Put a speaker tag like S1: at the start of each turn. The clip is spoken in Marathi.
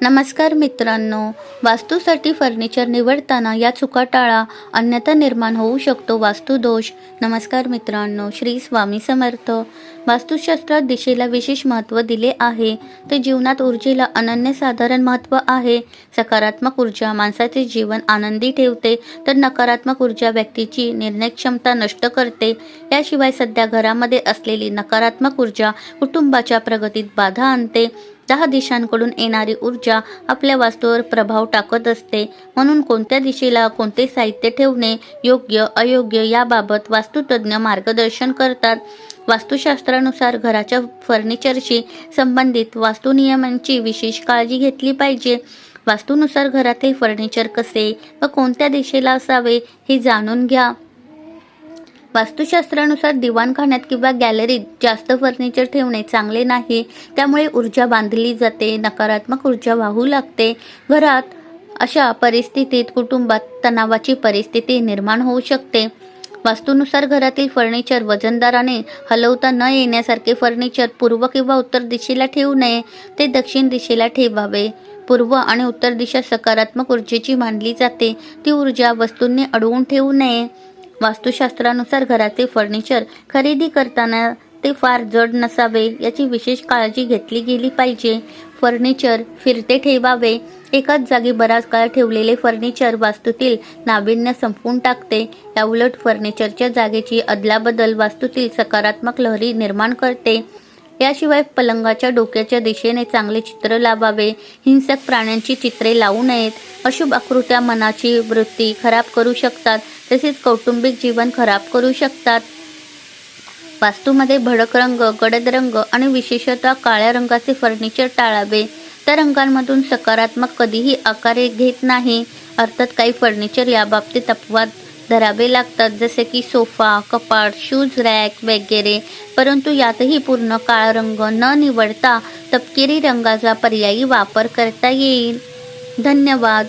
S1: नमस्कार मित्रांनो वास्तूसाठी फर्निचर निवडताना या चुका टाळा अन्यथा निर्माण होऊ शकतो वास्तुदोष नमस्कार मित्रांनो श्री स्वामी समर्थ. वास्तुशास्त्रात दिशेला विशेष महत्त्व दिले आहे. ते जीवनात ऊर्जेला अनन्यसाधारण महत्त्व आहे. सकारात्मक ऊर्जा माणसाचे जीवन आनंदी ठेवते तर नकारात्मक ऊर्जा व्यक्तीची निर्णय क्षमता नष्ट करते. याशिवाय सध्या घरामध्ये असलेली नकारात्मक ऊर्जा कुटुंबाच्या प्रगतीत बाधा आणते. दहा दिशांकडून येणारी ऊर्जा आपल्या वास्तूवर प्रभाव टाकत असते. म्हणून कोणत्या दिशेला कोणते साहित्य ठेवणे योग्य अयोग्य याबाबत वास्तुतज्ञ मार्गदर्शन करतात. वास्तुशास्त्रानुसार घराच्या फर्निचरशी संबंधित वास्तुनियमांची विशेष काळजी घेतली पाहिजे. वास्तूनुसार घरातील फर्निचर कसे व कोणत्या दिशेला असावे हे जाणून घ्या. वास्तुशास्त्रानुसार दिवाणखान्यात किंवा गॅलरीत जास्त फर्निचर ठेवणे चांगले नाही. त्यामुळे ऊर्जा बांधली जाते नकारात्मक ऊर्जा वाहू लागते. घरात अशा परिस्थितीत कुटुंबात तणावाची परिस्थिती निर्माण होऊ शकते. वास्तूनुसार घरातील फर्निचर वजनदाराने हलवता न येण्यासारखे फर्निचर पूर्व किंवा उत्तर दिशेला ठेवू नये. ते दक्षिण दिशेला ठेवावे. पूर्व आणि उत्तर दिशा सकारात्मक ऊर्जेची मानली जाते. ती ऊर्जा वस्तूंनी अडवून ठेवू नये. वास्तुशास्त्रानुसार घराचे फर्निचर खरेदी करताना ते फार जड नसावे याची विशेष काळजी घेतली गेली पाहिजे. फर्निचर फिरते ठेवावे. एकाच जागी बराच काळ ठेवलेले फर्निचर वास्तूतील नाविन्य संपवून टाकते. याउलट फर्निचरच्या जागेची अदलाबदल वास्तूतील सकारात्मक लहरी निर्माण करते. याशिवाय पलंगाच्या डोक्याच्या दिशेने चांगले चित्र लावावे हिंसक प्राण्यांची चित्रे लावू नयेत अशुभ आकृत्या मनाची वृत्ती खराब करू शकतात तसेच कौटुंबिक जीवन खराब करू शकतात. वास्तूमध्ये भडक रंग गडद रंग आणि विशेषतः काळ्या रंगाचे फर्निचर टाळावे. त्या रंगांमधून सकारात्मक कधीही आकार घेत नाही. अर्थात काही फर्निचर याबाबतीत अपवाद धरावे लागतात जसे की सोफा कपाट शूज रॅक वगैरे. परंतु यातही पूर्ण काळा रंग न निवडता तपकिरी रंगाचा पर्यायी वापर करता येईल. धन्यवाद.